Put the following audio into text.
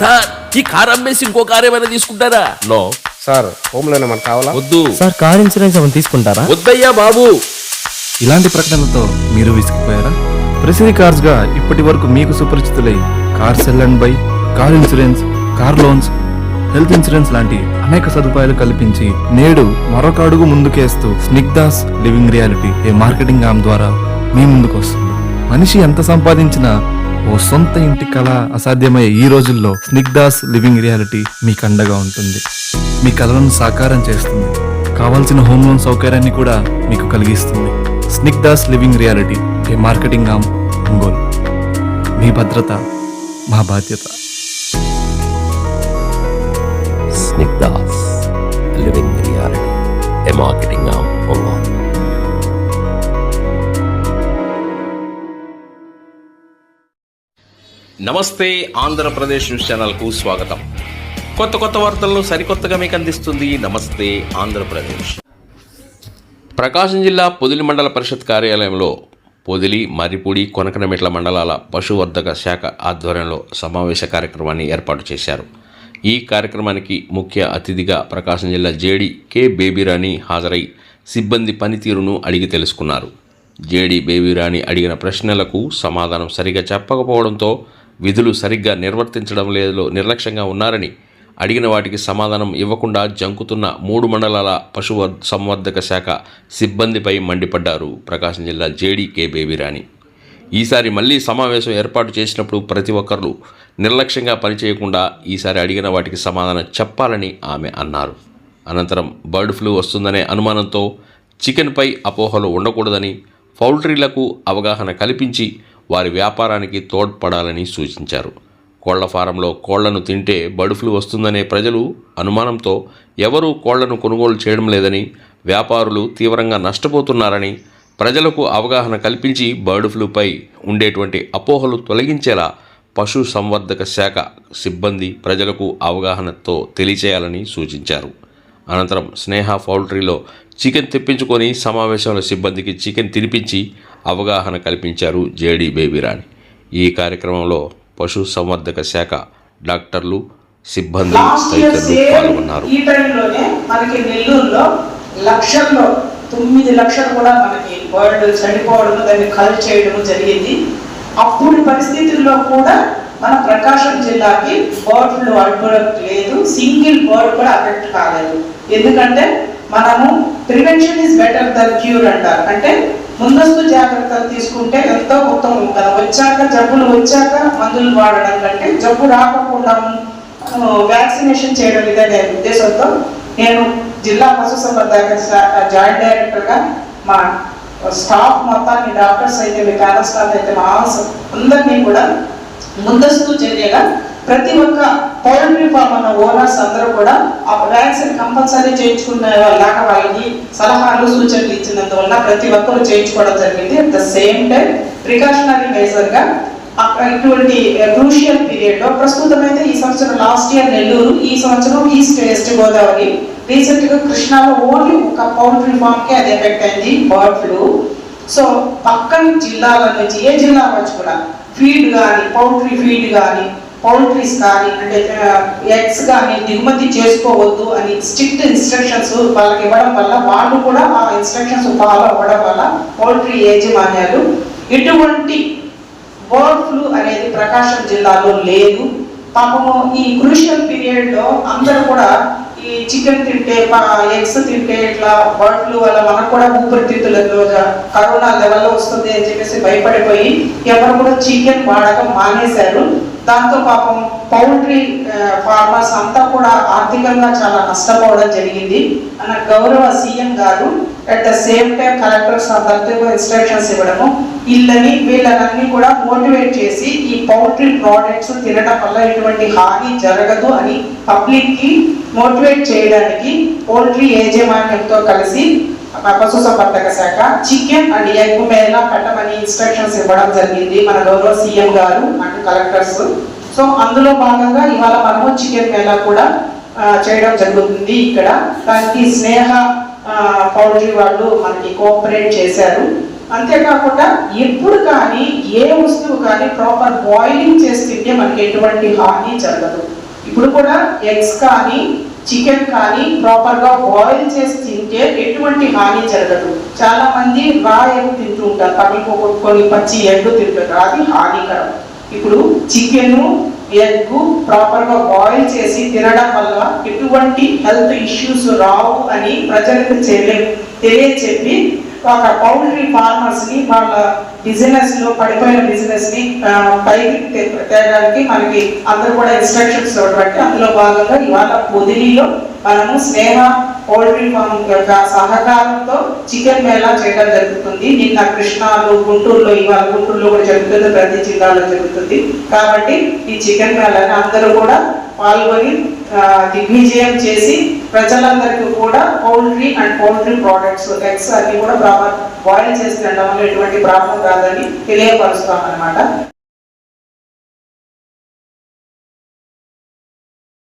Sir ఈ car అమ్మేసి ఇంకో కార్ ఏమైనా తీసుకుంటారా? నో. సార్ హోమ్ లోన్ మనకు కావాలా? వద్దు. సార్ కార్ ఇన్సూరెన్స్ ఏమైనా తీసుకుంటారా? వద్దయ్యా బాబు. ఇలాంటి ప్రకటనలతో మీరు విసిగిపోయారా? ప్రెసిడీ కార్స్గా ఇప్పటి వరకు మీకు సుపరిచితులై car sell and buy car insurance car loans health insurance లాంటి అనేక సదుపాయాలు కల్పించి నేడు మరొక అడుగు ముందుకేస్తూ Snigdha's living reality a marketing arm ద్వారా మీ ముందుకు వస్తుంది. మనిషి ఎంత సంపాదించినా ఓ సొంత ఇంటి కళ అసాధ్యమయ్యే ఈ రోజుల్లో స్నిగ్ధాస్ లివింగ్ రియాలిటీ మీకు అండగా ఉంటుంది. మీ కళలను సాకారం చేస్తుంది. కావాల్సిన హోమ్ లోన్ సౌకర్యాన్ని కూడా మీకు కలిగిస్తుంది. Snigdha's living reality a marketing arm Ongole. మీ భద్రత మా బాధ్యత. స్నిగ్ధాస్ లివింగ్ నమస్తే ఆంధ్రప్రదేశ్ న్యూస్ ఛానల్కు స్వాగతం. కొత్త కొత్త వార్తలను సరికొత్తగా మీకు అందిస్తుంది నమస్తే ఆంధ్రప్రదేశ్. ప్రకాశం జిల్లా పొదిలి మండల పరిషత్ కార్యాలయంలో పొదిలి మర్రిపూడి కొనకనమెట్ల మండలాల పశువర్ధక శాఖ ఆధ్వర్యంలో సమావేశ కార్యక్రమాన్ని ఏర్పాటు చేశారు. ఈ కార్యక్రమానికి ముఖ్య అతిథిగా ప్రకాశం జిల్లా జేడి కె బేబీరాణి హాజరై సిబ్బంది పనితీరును అడిగి తెలుసుకున్నారు. జేడి బేబీరాణి అడిగిన ప్రశ్నలకు సమాధానం సరిగా చెప్పకపోవడంతో విధులు సరిగ్గా నిర్వర్తించడం లేదో నిర్లక్ష్యంగా ఉన్నారని అడిగిన వాటికి సమాధానం ఇవ్వకుండా జంకుతున్న మూడు మండలాల పశు సంవర్ధక శాఖ సిబ్బందిపై మండిపడ్డారు. ప్రకాశం జిల్లా జేడీకే బేబీరాణి. ఈసారి మళ్ళీ సమావేశం ఏర్పాటు చేసినప్పుడు ప్రతి ఒక్కరు నిర్లక్ష్యంగా పనిచేయకుండా ఈసారి అడిగిన వాటికి సమాధానం చెప్పాలని ఆమె అన్నారు. అనంతరం బర్డ్ ఫ్లూ వస్తుందనే అనుమానంతో చికెన్పై అపోహలు ఉండకూడదని పౌల్ట్రీలకు అవగాహన కల్పించి వారి వ్యాపారానికి తోడ్పడాలని సూచించారు. కోళ్ళ ఫారంలో కోళ్ళను తింటే బర్డ్ ఫ్లూ వస్తుందనే ప్రజలు అనుమానంతో ఎవరూ కోళ్ళను కొనుగోలు చేయడం లేదని వ్యాపారులు తీవ్రంగా నష్టపోతున్నారని ప్రజలకు అవగాహన కల్పించి బర్డ్ ఫ్లూపై ఉండేటువంటి అపోహలు తొలగించేలా పశు సంవర్ధక శాఖ సిబ్బంది ప్రజలకు అవగాహనతో తెలియచేయాలని సూచించారు. అనంతరం స్నేహ పౌల్ట్రీలో చికెన్ తెప్పించుకొని సమావేశంలో సిబ్బందికి చికెన్ తినిపించి అవగాహన కల్పించారు జేడీ బేబీరాణి. ఈ కార్యక్రమంలో పశు సంవర్ధక శాఖ డాక్టర్లు సిబ్బంది తదితరులు పాల్గొన్నారు. ఈ టైంలోనే మనకి నెల్లూరులో లక్షల్లో తొమ్మిది లక్షలు కూడా మనకి బర్డ్ చనిపోవడం దాన్ని కల్ చేయడం జరిగింది. అప్పుడు పరిస్థితుల్లో కూడా మన ప్రకాశం జిల్లాకి బర్డ్ ఫ్లూ లేదు సింగిల్ బర్డ్ కూడా అఫెక్ట్ కాలేదు. ఎందుకంటే మనము prevention is better than cure అంటారు. అంటే ముందస్తు జాగ్రత్తలు తీసుకుంటే ఎంతో ఉత్తమం కదా. వచ్చాక జబ్బులు వచ్చాక మందులు వాడడం కంటే జబ్బు రాకుండా వ్యాక్సినేషన్ చేయడం ఇదనే ఉద్దేశంతో నేను జిల్లా పశుసంవర్ధక శాఖ జాయింట్ డైరెక్టర్గా మా స్టాఫ్ మొత్తాన్ని డాక్టర్స్ అయితే మీ ప్యానల్ స్టాఫ్ అయితే మా అందరినీ కూడా ముందస్తు చర్యగా ప్రతి ఒక్క పౌల్ట్రీ ఫామ్ అన్న ఓనర్స్ అందరూ కూడా ఆ వ్యాక్సిన్ కంపల్సరీ చేయించుకున్న లాగా వాళ్ళకి సలహాలు సూచనలు ఇచ్చినందువల్ల ప్రతి ఒక్కరు చేయించుకోవడం జరిగింది. At the same time precautionary మెజర్గా అక్కడ ఇటువంటి uh, క్రూషియల్ పీరియడ్లో ప్రస్తుతం అయితే ఈ సంవత్సరం లాస్ట్ ఇయర్ నెల్లూరు ఈ సంవత్సరం ఈస్ట్ వెస్ట్ గోదావరి. రీసెంట్గా కృష్ణాలో ఓన్లీ ఒక పౌల్ట్రీ ఫామ్కి అది ఎఫెక్ట్ అయింది బర్డ్ ఫ్లూ సో పక్కన జిల్లాల నుంచి ఏ జిల్లా వచ్చి కూడా ఫీడ్ కానీ పౌల్ట్రీ ఫీడ్ కానీ పౌల్ట్రీస్ కానీ అంటే ఎగ్స్ కానీ దిగుమతి చేసుకోవద్దు అని స్ట్రిక్ట్ ఇన్స్ట్రక్షన్స్ వాళ్ళకి ఇవ్వడం వల్ల వాళ్ళు కూడా ఆ ఇన్స్ట్రక్షన్స్ ఫాలో అవ్వడం వల్ల పౌల్ట్రీ యాజమాన్యాలు ఎటువంటి బర్డ్ ఫ్లూ అనేది ప్రకాశం జిల్లాలో లేదు. పాపము ఈ క్రూషియల్ పీరియడ్లో అందరూ కూడా ఈ చికెన్ తింటే ఎగ్స్ తింటే ఇట్లా బర్డ్ ఫ్లూ వల్ల మనకు కూడా ఊపిరితిత్తులలో కరోనా లెవెల్లో వస్తుంది అని చెప్పేసి భయపడిపోయి ఎవరు కూడా చికెన్ వాడకం మానేశారు. దాంతో పాపం పౌల్ట్రీ ఫార్మర్స్ అంతా కూడా ఆర్థికంగా చాలా నష్టపోవడం జరిగింది. అన్న గౌరవ సీఎం గారు at the same time collectors అందరితో ఇన్స్ట్రక్షన్స్ ఇవ్వడము వీళ్ళని వీళ్ళనన్నీ కూడా మోటివేట్ చేసి ఈ పౌల్ట్రీ ప్రోడక్ట్స్ తినడం వల్ల ఎటువంటి హాని జరగదు అని పబ్లిక్కి మోటివేట్ చేయడానికి పౌల్ట్రీ యాజమాన్యంతో కలిసి పశుసంవర్ధక శాఖ చికెన్ అండ్ ఎగ్ మేళ పెట్టమని ఇన్స్ట్రక్షన్స్ ఇవ్వడం జరిగింది మన గౌరవ సీఎం గారు అండ్ కలెక్టర్స్ సో అందులో భాగంగా ఇవాళ మనము చికెన్ మేళా కూడా చేయడం జరుగుతుంది ఇక్కడ. దానికి స్నేహ పౌల్ట్రీ వాళ్ళు మనకి కోఆపరేట్ చేశారు. అంతేకాకుండా ఎప్పుడు కానీ ఏ వస్తువు కానీ ప్రాపర్ బాయిలింగ్ చేసి తింటే మనకి ఎటువంటి హాని జరగదు. ఇప్పుడు కూడా ఎగ్స్ కానీ చికెన్ కానీ ప్రాపర్గా బాయిల్ చేసి తింటే ఎటువంటి హాని జరగదు. చాలా మంది రా ఎగ్ తింటూ ఉంటారు. పగిలిపోగొట్టుకొని పచ్చి ఎగ్ తింటారు. అది హానికరం. ఇప్పుడు చికెన్ ఎగ్ ప్రాపర్గా బాయిల్ చేసి తినడం వల్ల ఎటువంటి హెల్త్ ఇష్యూస్ రావు అని ప్రజలకు తెలియ తెలియచెప్పి ఒక పౌల్ట్రీ ఫార్మర్స్ని వాళ్ళ బిజినెస్లో పడిపోయిన బిజినెస్ని పైకి తేడానికి మనకి అందరూ కూడా ఇన్స్ట్రక్షన్స్ ఇవ్వడం అందులో భాగంగా ఇవాళ పొదిలిలో మనము స్నేహ పౌల్ట్రీ ఫామ్ యొక్క సహకారంతో చికెన్ మేళా చేయడం జరుగుతుంది. నిన్న కృష్ణాలో గుంటూరులో ఇవాళ గుంటూరులో కూడా జరుగుతుంది. ప్రతి జిల్లాలో జరుగుతుంది. కాబట్టి ఈ చికెన్ మేళాని అందరూ కూడా పాల్గొని దిగ్విజయం చేసి ప్రజలందరికీ కూడా poultry and poultry products eggs అన్ని కూడా ప్రాపర్ బాయిల్ చేసి తినడం వల్ల ఎటువంటి ప్రాబ్లం రాదని తెలియపరుస్తాం అనమాట